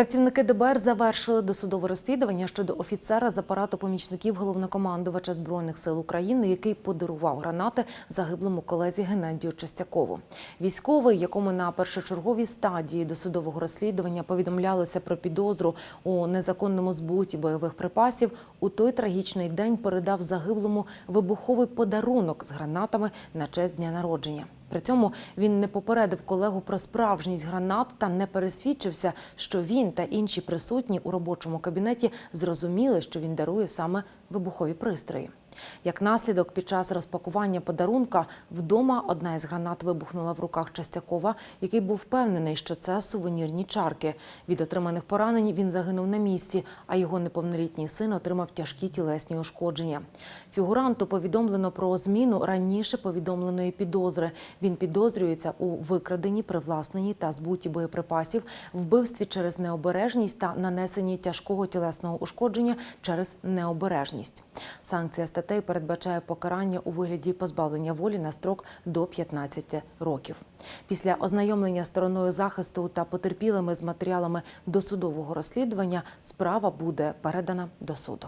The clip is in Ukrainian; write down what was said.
Працівники ДБР завершили досудове розслідування щодо офіцера з апарату помічників головнокомандувача збройних сил України, який подарував гранати загиблому колезі Геннадію Чистякову. Військовий, якому на першочерговій стадії досудового розслідування повідомлялося про підозру у незаконному збуті бойових припасів, у той трагічний день передав загиблому вибуховий подарунок з гранатами на честь дня народження. При цьому він не попередив колегу про справжність гранат та не пересвідчився, що він та інші присутні у робочому кабінеті зрозуміли, що він дарує саме вибухові пристрої. Як наслідок, під час розпакування подарунка вдома одна із гранат вибухнула в руках Частякова, який був впевнений, що це сувенірні чарки. Від отриманих поранень він загинув на місці, а його неповнолітній син отримав тяжкі тілесні ушкодження. Фігуранту повідомлено про зміну раніше повідомленої підозри. Він підозрюється у викраденні, привласненні та збуті боєприпасів, вбивстві через необережність та нанесенні тяжкого тілесного ушкодження через необережність. Санкція статей передбачає покарання у вигляді позбавлення волі на строк до 15 років. Після ознайомлення стороною захисту та потерпілими з матеріалами досудового розслідування справа буде передана до суду.